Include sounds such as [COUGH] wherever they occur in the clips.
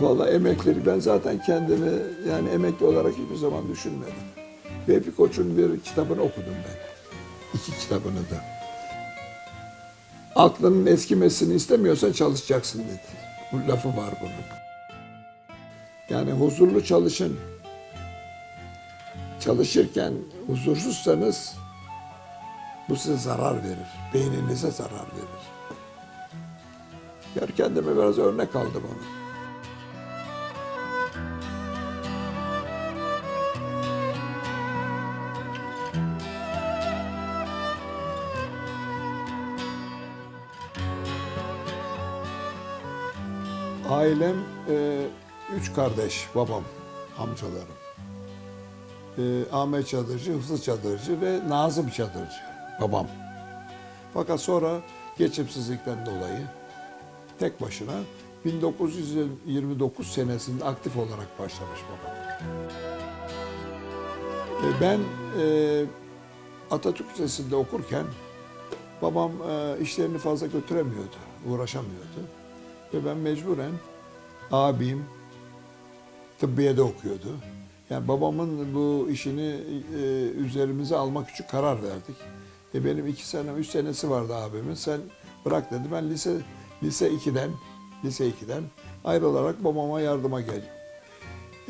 Vallahi emekleri ben zaten kendimi yani emekli olarak hiçbir zaman düşünmedim. Vehbi Koç'un bir kitabını okudum ben. İki kitabını da. Aklının eskimesini istemiyorsan çalışacaksın dedi. Bu lafı var bunun. Yani huzurlu çalışın. Çalışırken huzursuzsanız bu size zarar verir. Beyninize zarar verir. Yani kendime biraz örnek aldım onu. Ailem e, üç kardeş, babam, amcalarım. E, Ahmet Çadırcı, Hıfzı Çadırcı ve Nazım Çadırcı, babam. Fakat sonra geçimsizlikten dolayı tek başına 1929 senesinde aktif olarak başlamış babam. E, ben e, Atatürk Lisesi'nde okurken babam e, işlerini fazla götüremiyordu, uğraşamıyordu. Ve ben mecburen abim tıbbiyede okuyordu. Yani babamın bu işini e, üzerimize almak için karar verdik. E benim iki sene, üç senesi vardı abimin. Sen bırak dedi. Ben lise lise 2'den, lise 2'den ayrılarak babama yardıma geldim.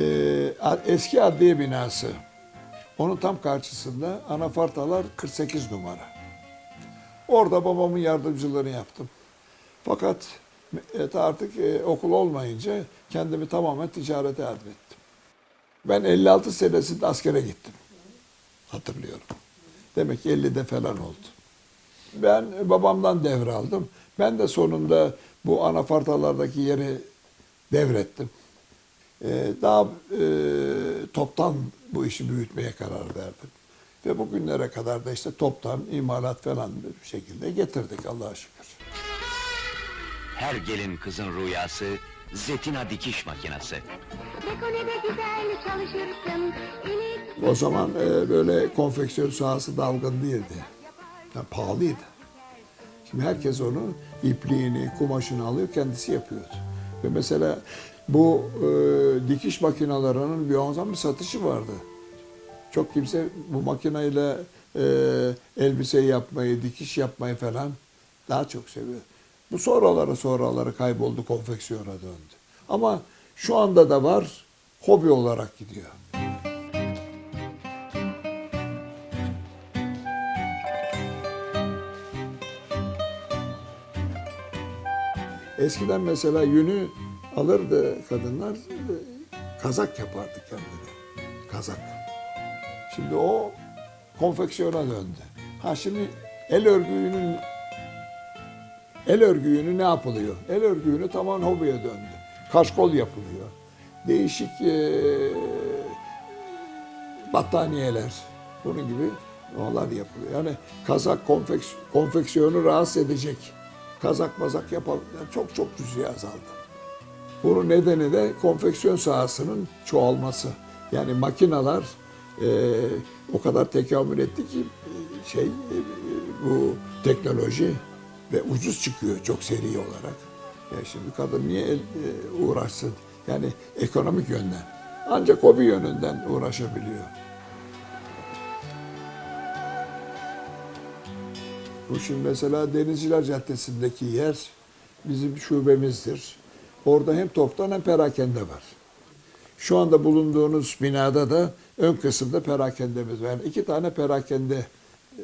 E, eski adliye binası. Onun tam karşısında anafartalar 48 numara. Orada babamın yardımcılığını yaptım. Fakat e, artık e, okul olmayınca kendimi tamamen ticarete adettim. Ben 56 senesinde askere gittim. Hatırlıyorum. Demek ki 50'de falan oldu. Ben babamdan devraldım. Ben de sonunda bu anafartalardaki yeri devrettim. E, daha e, toptan bu işi büyütmeye karar verdim. Ve bugünlere kadar da işte toptan imalat falan bir şekilde getirdik Allah'a şükür. Her gelin kızın rüyası Zetina dikiş makinesi. Dekolede güzel çalışırsın. O zaman e, böyle konfeksiyon sahası dalgın değildi. Yani pahalıydı. Şimdi herkes onu ipliğini, kumaşını alıyor, kendisi yapıyordu. Ve mesela bu e, dikiş makinelerinin bir zaman bir satışı vardı. Çok kimse bu makineyle e, elbise yapmayı, dikiş yapmayı falan daha çok seviyor. Bu sonraları sonraları kayboldu, konfeksiyona döndü. Ama şu anda da var, hobi olarak gidiyor. Eskiden mesela yünü alırdı kadınlar, kazak yapardı kendine. Kazak. Şimdi o konfeksiyona döndü. Ha şimdi el örgüyünün el örgü yünü ne yapılıyor? El örgü yünü tamamen hobiye döndü. Kaşkol yapılıyor. Değişik e, battaniyeler, bunun gibi onlar yapılıyor. Yani kazak konfeks, konfeksiyonu rahatsız edecek kazak mazak yapalım. Yani çok çok cüzi azaldı. Bunun nedeni de konfeksiyon sahasının çoğalması. Yani makineler e, o kadar tekamül etti ki e, şey e, bu teknoloji ve ucuz çıkıyor çok seri olarak. Ya şimdi kadın niye el, uğraşsın? Yani ekonomik yönden. Ancak hobi yönünden uğraşabiliyor. Bu şimdi mesela Denizciler Caddesi'ndeki yer bizim şubemizdir. Orada hem toptan hem perakende var. Şu anda bulunduğunuz binada da ön kısımda perakendemiz var. Yani iki tane perakende e,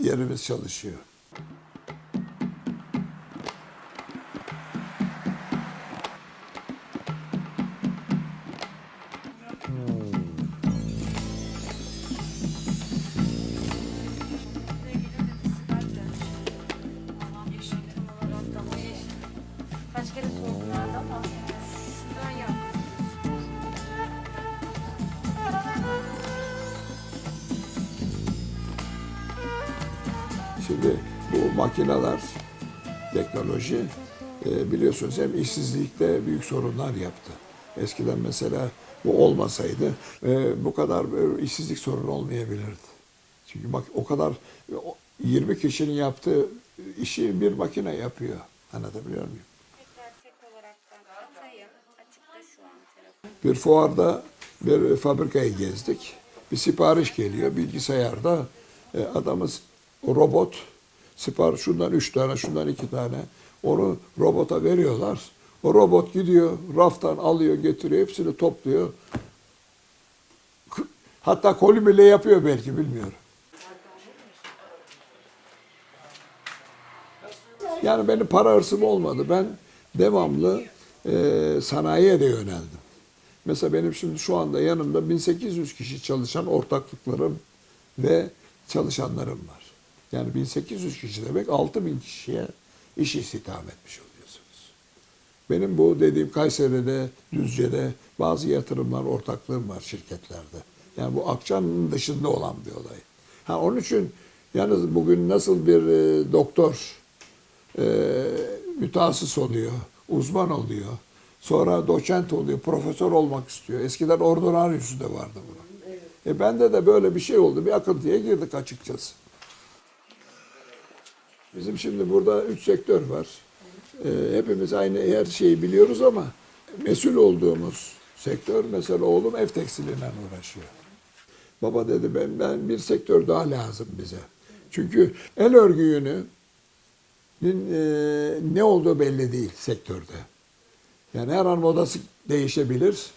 yerimiz çalışıyor. Şimdi bu makineler, teknoloji e, biliyorsunuz hem işsizlikte büyük sorunlar yaptı. Eskiden mesela bu olmasaydı e, bu kadar böyle işsizlik sorunu olmayabilirdi. Çünkü bak o kadar e, o 20 kişinin yaptığı işi bir makine yapıyor. Anlatabiliyor muyum? Bir fuarda bir fabrikayı gezdik. Bir sipariş geliyor bilgisayarda. E, adamız robot sipariş şundan üç tane, şundan iki tane. Onu robota veriyorlar. O robot gidiyor, raftan alıyor, getiriyor, hepsini topluyor. Hatta koli bile yapıyor belki, bilmiyorum. Yani benim para hırsım olmadı. Ben devamlı e, sanayiye de yöneldim. Mesela benim şimdi şu anda yanımda 1800 kişi çalışan ortaklıklarım ve çalışanlarım var. Yani 1800 kişi demek 6000 kişiye iş istihdam etmiş oluyorsunuz. Benim bu dediğim Kayseri'de, Düzce'de bazı yatırımlar, ortaklığım var şirketlerde. Yani bu akçanın dışında olan bir olay. Ha onun için yalnız bugün nasıl bir e, doktor e, mütehassıs oluyor, uzman oluyor. Sonra doçent oluyor, profesör olmak istiyor. Eskiden ordinaryüsü de vardı bunun. E bende de böyle bir şey oldu. Bir akıntıya girdik açıkçası. Bizim şimdi burada üç sektör var. E, hepimiz aynı her şeyi biliyoruz ama mesul olduğumuz sektör mesela oğlum ev tekstiliyle uğraşıyor. Baba dedi ben, ben bir sektör daha lazım bize. Çünkü el örgü yünü Nin, e, ne olduğu belli değil sektörde. Yani her an modası değişebilir.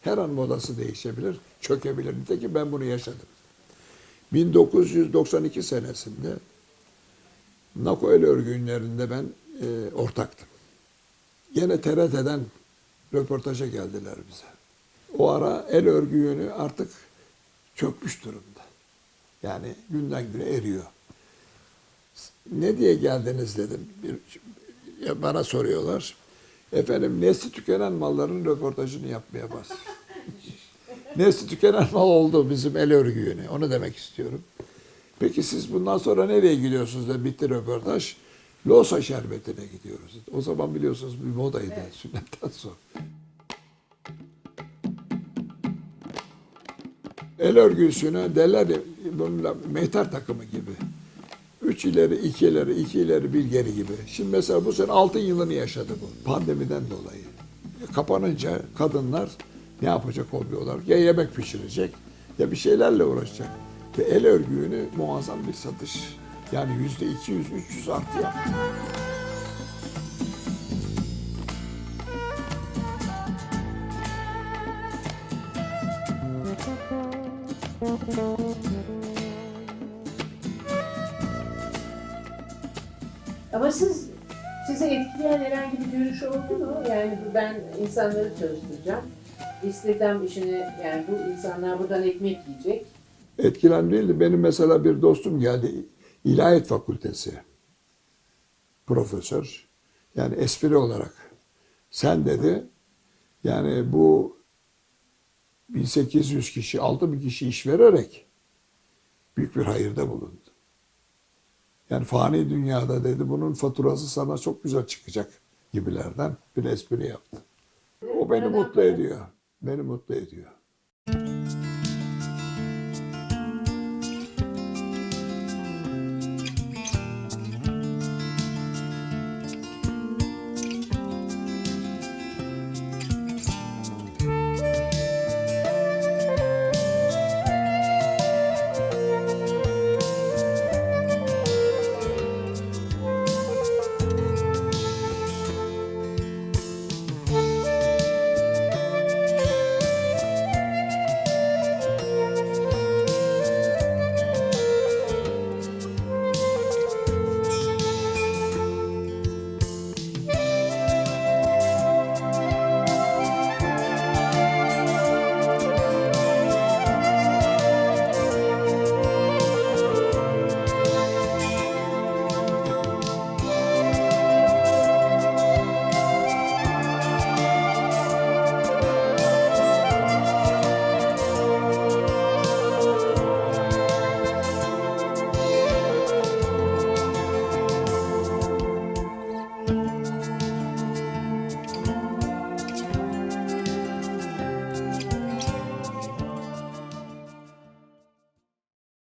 Her an modası değişebilir, çökebilir. Nitekim ben bunu yaşadım. 1992 senesinde Nako El Örgü Günlerinde ben e, ortaktım. Yine TRT'den röportaja geldiler bize. O ara el örgü yönü artık çökmüş durumda. Yani günden güne eriyor ne diye geldiniz dedim. Bir, ya bana soruyorlar. Efendim nesli tükenen malların röportajını yapmaya bas. [LAUGHS] nesli tükenen mal oldu bizim el örgü yönü. Onu demek istiyorum. Peki siz bundan sonra nereye gidiyorsunuz da bitti röportaj? Losa şerbetine gidiyoruz. O zaman biliyorsunuz bir modaydı sünnetten sonra. El örgüsünü derler ya, mehter takımı gibi. Üç ileri, iki ileri, iki ileri, bir geri gibi. Şimdi mesela bu sene altın yılını yaşadı bu pandemiden dolayı. Kapanınca kadınlar ne yapacak hobi olarak? Ya yemek pişirecek ya bir şeylerle uğraşacak. Ve el örgüünü muazzam bir satış. Yani yüzde 200, 300 artı yaptı. Ama siz sizi etkileyen herhangi bir görüş oldu mu? Yani ben insanları çalıştıracağım. İstihdam işini yani bu insanlar buradan ekmek yiyecek. Etkilen değildi. Benim mesela bir dostum geldi. İlahiyat Fakültesi. Profesör. Yani espri olarak. Sen dedi yani bu 1800 kişi, 6000 kişi iş vererek büyük bir hayırda bulundu. Yani fani dünyada dedi bunun faturası sana çok güzel çıkacak gibilerden bir espri yaptı. O beni mutlu ediyor. Beni mutlu ediyor.